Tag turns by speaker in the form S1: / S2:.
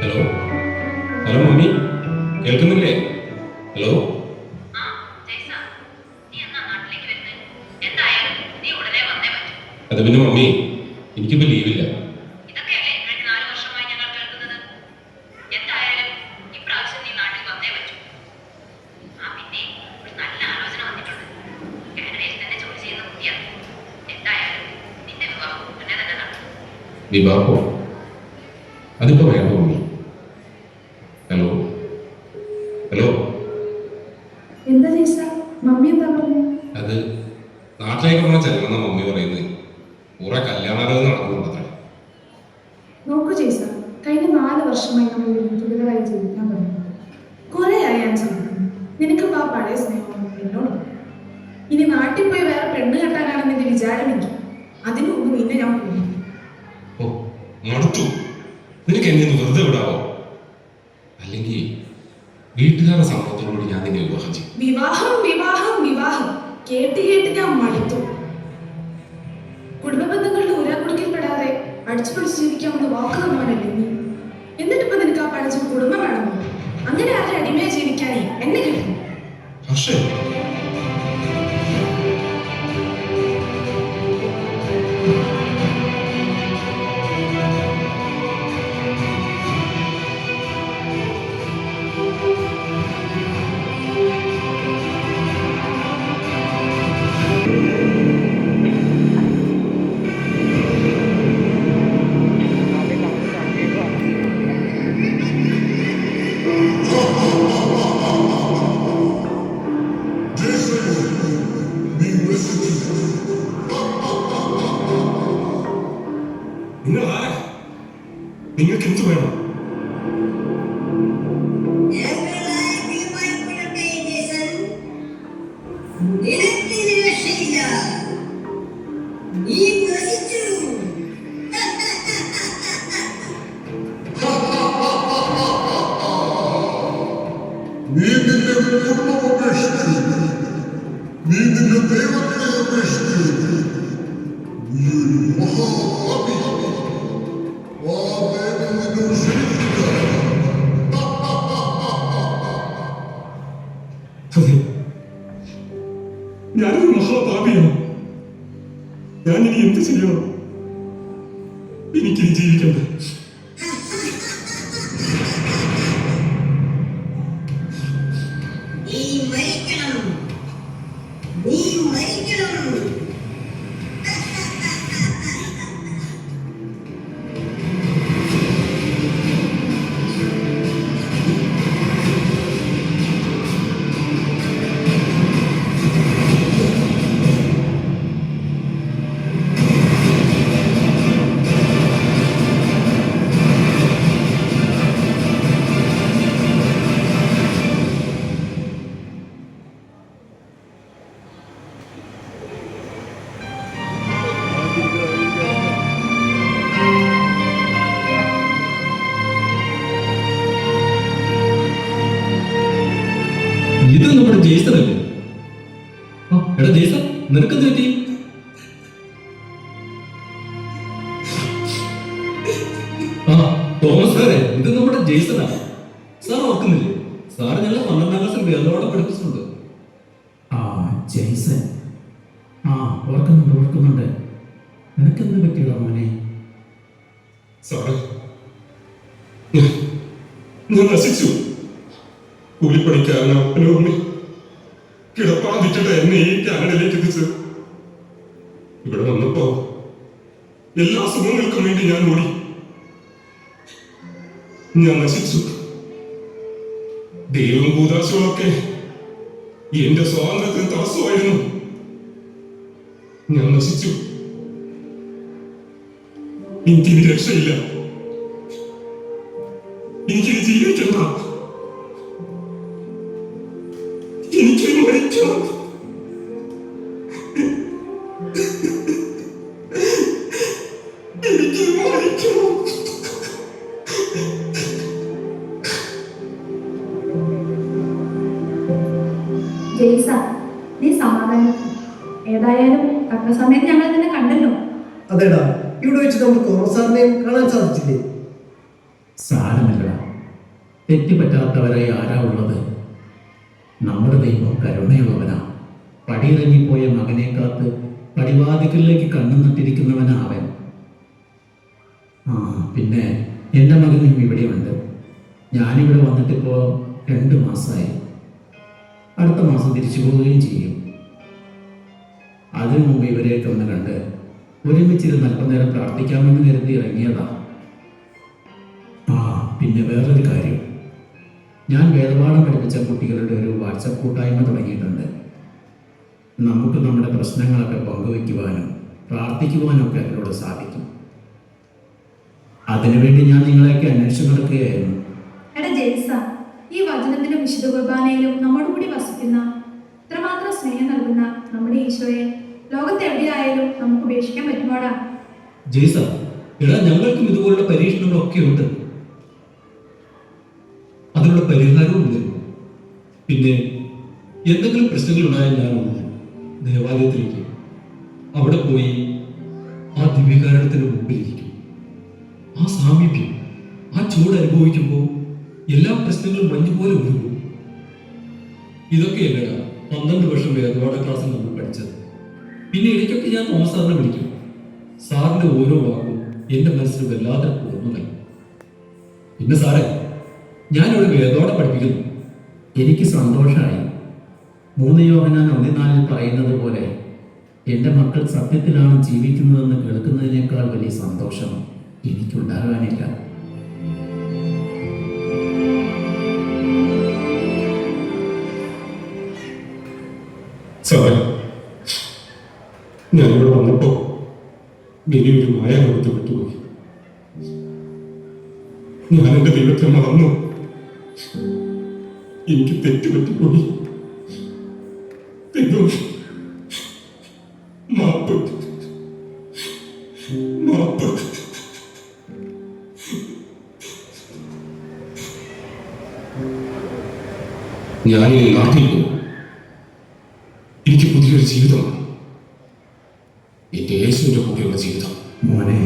S1: Hello hello mummy കേൾക്കുന്നില്ലേ? Hello. അത് പിന്നെ മമ്മി എനിക്കിപ്പോ ലീവില്ല
S2: ഇതൊക്കെയല്ലേ കഴിഞ്ഞ നാല് വർഷമായി ഞങ്ങൾ കേൾക്കുന്നത്? എന്തായാലും ഇപ്രാവശ്യം നീ നാട്ടിൽ വന്നേ പറ്റൂ. ആ, പിന്നെ ഒരു നല്ല ആലോചന വന്നിട്ടുണ്ട്. കാനഡയിൽ തന്നെ ജോലി ചെയ്യുന്ന കുട്ടിയാണ്. എന്തായാലും നിന്റെ വിവാഹം ഉടനെ തന്നെ നടക്കും.
S1: വിവാഹോ അതിപ്പോ വേണ്ട മമ്മി ഹലോ? ഹലോ? അത് നാട്ടിലേക്ക് പോണ ചെല്ലണം മമ്മി പറയുന്നത് കുറെ കല്യാണാലോചന നടക്കുന്നുണ്ടത്രേ
S3: നോക്കൂ ചേച്ച കഴിഞ്ഞ നാല് വർഷമായി നമ്മൾ തുലിതരായി ജീവിക്കാൻ തുടങ്ങി കുറെ ആയി ഞാൻ ചിന്തിക്കുന്നു നിനക്ക് ആ പഴയ സ്നേഹം എന്നോട് ഇനി നാട്ടിൽ പോയി വേറെ പെണ്ണ് കെട്ടാനാണ് നിന്റെ വിചാരമെങ്കിൽ അതിനു മുമ്പ് നിന്നെ ഞാൻ
S1: ഓ മടുത്തു നിനക്ക് എന്നെ വെറുതെ വിടാവോ? അല്ലെങ്കിൽ വീട്ടുകാരുടെ സമ്മതത്തോടുകൂടി ഞാൻ നിന്നെ വിവാഹം ചെയ്യും.
S3: വിവാഹം വിവാഹം വിവാഹം. കേട്ട് കേട്ട് ഞാൻ മടുത്തു. കുടുംബ ബന്ധങ്ങളുടെ ഉരാക്കുടുക്കിൽപ്പെടാതെ അടിച്ചു പിടിച്ച് ജീവിക്കാമെന്ന് വാക്ക് തന്നെ നീ? എന്നിട്ടിപ്പോ നിനക്ക് ആ പഠിച്ച കുടുംബം വേണമോ? അങ്ങനെ ആരുടെ അടിമയെ ജീവിക്കാനേ എന്നെ കിട്ടും.
S1: പക്ഷേ നിങ്ങൾക്ക് എന്ത് വേണം
S4: നീ നിന്റെ കുടുംബം ഉപേക്ഷിച്ചു നീ നിന്റെ ദൈവത്തെ ഉപേക്ഷിച്ചു നീ
S1: ഞാനൊരു മഹാപാപിയാണ് ഞാൻ ഇനി എന്ത് ചെയ്യണം? എനിക്കിനി ജീവിക്കണ്ട?
S5: ജെയ്സൺ തെറ്റി ആ തോമസ് സാറേ ഇത് നമ്മുടെ ജെയ്സണാ സാർ ഓർക്കുന്നില്ലേ? സാർ ഞങ്ങൾ പന്ത്രണ്ടാം ക്ലാസ്സിൽ വേറോടെ പഠിപ്പിച്ചിട്ടുണ്ട്.
S6: ആ ജെയ്സൺ. ആ ഓർക്കുന്നുണ്ട് ഓർക്കുന്നുണ്ട്. നിനക്കെന്ത് പറ്റിയതാ മോനെ?
S1: സാറേ ഞാൻ നശിച്ചു. കൂലിപ്പണിക്കാരൻ അപ്പനും വിറ്റിട്ട് എന്നെ ഈ കാനഡയിലേക്ക് എത്തിച്ചത് ഇവിടെ വന്നപ്പോ എല്ലാ സുഖങ്ങൾക്കും വേണ്ടി ഞാൻ ഓടി. ഞാൻ നശിച്ചു. ദൈവം ഭൂതാശകളൊക്കെ എന്റെ സ്വാതന്ത്ര്യത്തിന് തടസ്സമായിരുന്നു. ഞാൻ നശിച്ചു. എനിക്കിനി രക്ഷയില്ല. എനിക്കിനി ജീവിക്കണ്ട.
S7: ജെയ്സ നീ സമാധാനം. ഏതായാലും തക്ക സമയത്ത് ഞങ്ങൾ നിന്നെ കണ്ടല്ലോ.
S8: അതേടാ ഇവിടെ വെച്ച് നമുക്ക് തോമസ് സാറിനെയും കാണാൻ സാധിച്ചില്ലേ?
S6: സാരമില്ല തെറ്റുപറ്റാത്തവരായി ആരാ ഉള്ളത്? നമ്മുടെ ദൈവം കരുണയുള്ളവനാ പടിയിറങ്ങിപ്പോയ മകനെ കാത്ത് പടിവാതിക്കലിലേക്ക് കണ്ണു നട്ടിരിക്കുന്നവനാവൻ ആ പിന്നെ എന്റെ മകനും ഇവിടെയുണ്ട് ഞാനിവിടെ വന്നിട്ടിപ്പോൾ രണ്ട് മാസമായി അടുത്ത മാസം തിരിച്ചു പോവുകയും ചെയ്യും. അതിനു മുമ്പ് ഇവരെയൊക്കെ ഒന്ന് കണ്ട് ഒരുമിച്ചിരുന്ന് അല്പനേരം പ്രാർത്ഥിക്കാമെന്ന് കരുതി ഇറങ്ങിയതാ. ആ പിന്നെ വേറൊരു കാര്യം. ഞാൻ വേദപാഠം പഠിപ്പിച്ച കുട്ടികളുടെ ഒരു വാട്സപ്പ് കൂട്ടായ്മ തുടങ്ങിയിട്ടുണ്ട്. നമുക്ക് നമ്മുടെ പ്രശ്നങ്ങളൊക്കെ പങ്കുവയ്ക്കുവാനും പ്രാർത്ഥിക്കുവാനും ഒക്കെ അതിലൂടെ സാധിക്കും. അതിനുവേണ്ടി ഞാൻ നിങ്ങളെയൊക്കെ അന്വേഷിച്ചു നടക്കുകയായിരുന്നു.
S7: ഈ വചനത്തിന്റെ വിശുദ്ധ കുർബാനയിലും നമ്മോട് കൂടി വസിക്കുന്ന ഇത്രമാത്രം സ്നേഹം നൽകുന്ന നമ്മുടെ ഈശോയെ ലോകത്ത് എവിടെയായാലും നമുക്ക് ഉപേക്ഷിക്കാൻ പറ്റുമോടാ?
S5: ജയ്സ എടാ ഞങ്ങൾക്കും ഇതുപോലുള്ള പരീക്ഷണങ്ങളൊക്കെ ഉണ്ട്. അതിനുള്ള പരിഹാരവും ഉണ്ട്. പിന്നെ എന്തെങ്കിലും പ്രശ്നങ്ങൾ ഉണ്ടായാൽ ഞാനുണ്ട് ദേവാലയത്തിലേക്ക് അവിടെ പോയി ആ ദിവ്യകാരണത്തിന് മുമ്പിലിരിക്കും. ആ സാമീപ്യം ആ ചൂട് അനുഭവിക്കുമ്പോൾ എല്ലാ പ്രശ്നങ്ങളും മഞ്ഞു പോലെ ഒഴുകും ഇതൊക്കെയല്ലടാ പന്ത്രണ്ട് വർഷം വേദപാഠ ക്ലാസ്സിൽ നമ്മൾ പഠിച്ചത്. പിന്നെ ഇടയ്ക്കൊക്കെ ഞാൻ തോമസ് സാറിനെ വിളിക്കും. സാറിന്റെ ഓരോ വാക്കും എന്റെ മനസ്സിൽ വല്ലാതെ ഓർമ്മ നൽകും. പിന്നെ സാറേ ഞാനിവിടെ വേദോടെ പഠിപ്പിക്കുന്നു.
S6: എനിക്ക് സന്തോഷമായി മൂന്ന് യോഹനാൻ ഒന്നിനാലിൽ പറയുന്നത് പോലെ എന്റെ മക്കൾ സത്യത്തിലാണ് ജീവിക്കുന്നതെന്ന് കേൾക്കുന്നതിനേക്കാൾ വലിയ സന്തോഷം എനിക്കുണ്ടാകാനില്ല.
S1: ഞാനിവിടെ വന്നപ്പോ ഒരു മായ കൊടുത്ത് വിട്ടുപോയി. ഞാൻ എന്റെ ദൈവത്തെ മറന്നു. എനിക്ക് തെറ്റുപറ്റിപ്പോയി മാപ്പ്. മാപ്പ്. ഞാനിനി നാട്ടിൽ പോകും എനിക്ക് പുതിയൊരു ജീവിതമാണ്. എന്റെ യേശുവിന്റെ കൂടെയുള്ള ജീവിതം.
S6: മോനെ